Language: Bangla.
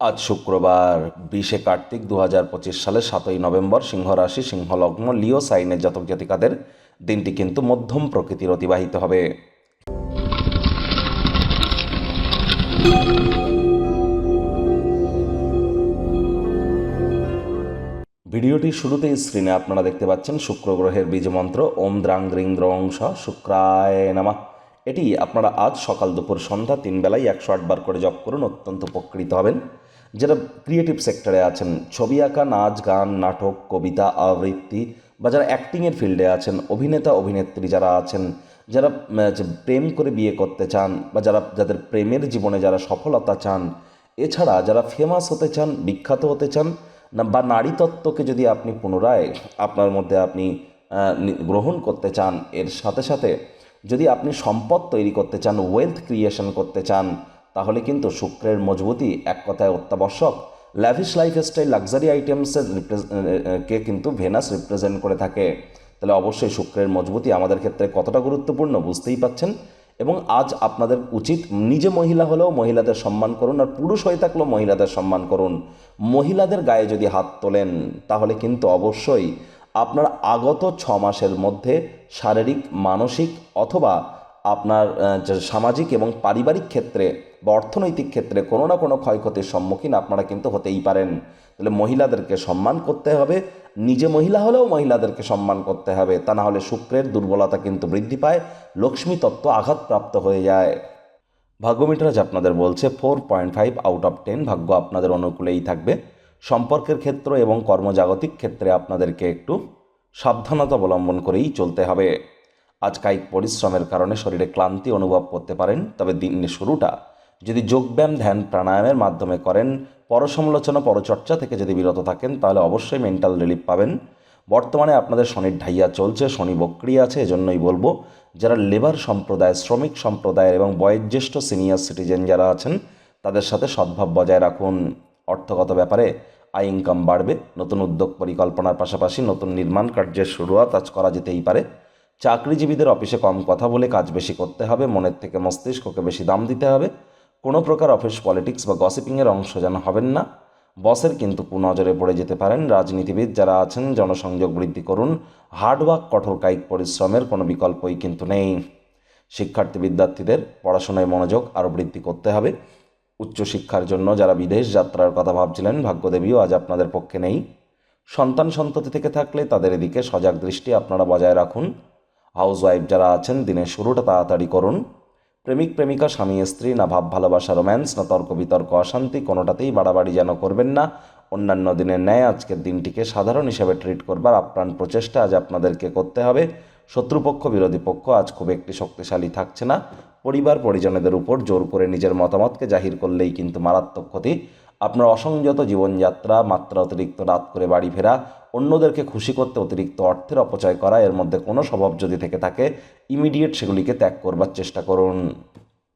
আজ শুক্রবার বিশে কার্তিক দু হাজার পঁচিশ সালের সাতই নভেম্বর সিংহ রাশি সিংহ লগ্ন লিও সাইনের জাতক জাতিকাদের দিনটি কিন্তু মধ্যম প্রকৃতির অতিবাহিত হবে। ভিডিওটির শুরুতেই স্ক্রিনে আপনারা দেখতে পাচ্ছেন শুক্র গ্রহের বীজ মন্ত্র, ওম দ্রাং দ্রিং দ্রং স, শুক্রায় নামা। এটি আপনারা আজ সকাল দুপুর সন্ধ্যা তিন বেলায় একশো আটবার করে জপ করুন, অত্যন্ত উপকৃত হবেন। যারা ক্রিয়েটিভ সেক্টরে আছেন, ছবি আঁকা, নাচ, গান, নাটক, কবিতা, আবৃত্তি বা যারা অ্যাক্টিংয়ের ফিল্ডে আছেন, অভিনেতা, অভিনেত্রী যারা আছেন, যারা প্রেম করে বিয়ে করতে চান বা যারা, যাদের প্রেমের জীবনে যারা সফলতা চান, এছাড়া যারা ফেমাস হতে চান, বিখ্যাত হতে চান, না, বা নারী তত্ত্বকে যদি আপনি পুনরায় আপনার মধ্যে আপনি গ্রহণ করতে চান, এর সাথে সাথে যদি আপনি সম্পদ তৈরি করতে চান ওয়েলথ ক্রিয়েশন করতে চান তাহলে কিন্তু শুক্রের মজবুতি এক কথায় অত্যাবশ্যক। ল্যাভিশ লাইফস্টাইল লাক্সারি আইটেমসের কে কিন্তু ভেনাস রিপ্রেজেন্ট করে থাকে। তাহলে অবশ্যই শুক্রের মজবুতি আমাদের ক্ষেত্রে কতটা গুরুত্বপূর্ণ বুঝতেই পাচ্ছেন? এবং আজ আপনাদের উচিত নিজে মহিলা হলেও মহিলাদের সম্মান করুন আর পুরুষ হয়ে থাকলেও মহিলাদের সম্মান করুন। মহিলাদের গায়ে যদি হাত তোলেন, তাহলে কিন্তু অবশ্যই আপনার আগত ছ মাসের মধ্যে শারীরিক, মানসিক অথবা আপনার সামাজিক এবং পারিবারিক ক্ষেত্রে বা অর্থনৈতিক ক্ষেত্রে কোনো না কোনো ক্ষয়ক্ষতির সম্মুখীন আপনারা কিন্তু হতেই পারেন। তাহলে মহিলাদেরকে সম্মান করতে হবে, নিজে মহিলা হলেও মহিলাদেরকে সম্মান করতে হবে, তা না হলে শুক্রের দুর্বলতা কিন্তু বৃদ্ধি পায়, লক্ষ্মী তত্ত্ব আঘাতপ্রাপ্ত হয়ে যায়। ভাগ্যমিটার আজ আপনাদের বলছে, four point five out of ten ভাগ্য আপনাদের অনুকূলেই থাকবে। সম্পর্কের ক্ষেত্র এবং কর্মজাগতিক ক্ষেত্রে আপনাদেরকে একটু সাবধানতা অবলম্বন করেই চলতে হবে। আজ কায়িক পরিশ্রমের কারণে শরীরে ক্লান্তি অনুভব করতে পারেন, তবে দিনের শুরুটা যদি যোগব্যায়াম, ধ্যান, প্রাণায়ামের মাধ্যমে করেন, পরসমালোচনা, পরচর্চা থেকে যদি বিরত থাকেন, তাহলে অবশ্যই মেন্টাল রিলিফ পাবেন। বর্তমানে আপনাদের শনির ঢাইয়া চলছে, শনি বক্রিয়া আছে, এজন্যই বলব, যারা লেবার সম্প্রদায়, শ্রমিক সম্প্রদায়ের এবং বয়োজ্যেষ্ঠ সিনিয়র সিটিজেন যারা আছেন, তাদের সাথে সদ্ভাব বজায় রাখুন। অর্থগত ব্যাপারে আয় ইনকাম বাড়বে, নতুন উদ্যোগ পরিকল্পনার পাশাপাশি নতুন নির্মাণ কার্যের শুরুয়াত আজ করা যেতেই পারে। চাকরিজীবীদের অফিসে কম কথা বলে কাজ বেশি করতে হবে, মনের থেকে মস্তিষ্ককে বেশি দাম দিতে হবে। কোনো প্রকার অফিস পলিটিক্স বা গসিপিংয়ের অংশ যেন হবেন না। বসের কিন্তু কুনজরে পড়ে যেতে পারেন। রাজনীতিবিদ যারা আছেন, জনসংযোগ বৃদ্ধি করুন। হার্ডওয়ার্ক কঠোর কায়িক পরিশ্রমের কোনো বিকল্পই কিন্তু নেই। শিক্ষার্থী বিদ্যার্থীদের পড়াশোনায় মনোযোগ আরও বৃদ্ধি করতে হবে। উচ্চশিক্ষার জন্য যারা বিদেশ যাত্রার কথা ভাবছিলেন, ভাগ্যদেবীও আজ আপনাদের পক্ষে নেই। সন্তান সন্ততি থেকে থাকলে তাদের এদিকে সজাগ দৃষ্টি আপনারা বজায় রাখুন। হাউসওয়াইফ যারা আছেন দিনের শুরুটা তাড়াতাড়ি করুন। প্রেমিক, প্রেমিকা, স্বামী, স্ত্রী, না ভাব, ভালোবাসা, রোম্যান্স, না তর্ক, বিতর্ক, অশান্তি, কোনোটাতেই বাড়াবাড়ি যেন করবেন না। অন্যান্য দিনের ন্যায় আজকের দিনটিকে সাধারণ হিসেবে ট্রিট করবার আপ্রাণ প্রচেষ্টা আজ আপনাদেরকে করতে হবে। শত্রুপক্ষ, বিরোধী পক্ষ আজ খুব একটি শক্তিশালী থাকছে না। পরিবার, পরিজনেদের উপর জোর করে নিজের মতামতকে জাহির করলেই কিন্তু মারাত্মক ক্ষতি। আপনার অসংযত জীবনযাত্রা, মাত্রা অতিরিক্ত রাত করে বাড়ি ফেরা, অন্যদেরকে খুশি করতে অতিরিক্ত অর্থের অপচয় করা, এর মধ্যে কোনো স্বভাব যদি থেকে থাকে ইমিডিয়েট সেগুলিকে ত্যাগ করবার চেষ্টা করুন।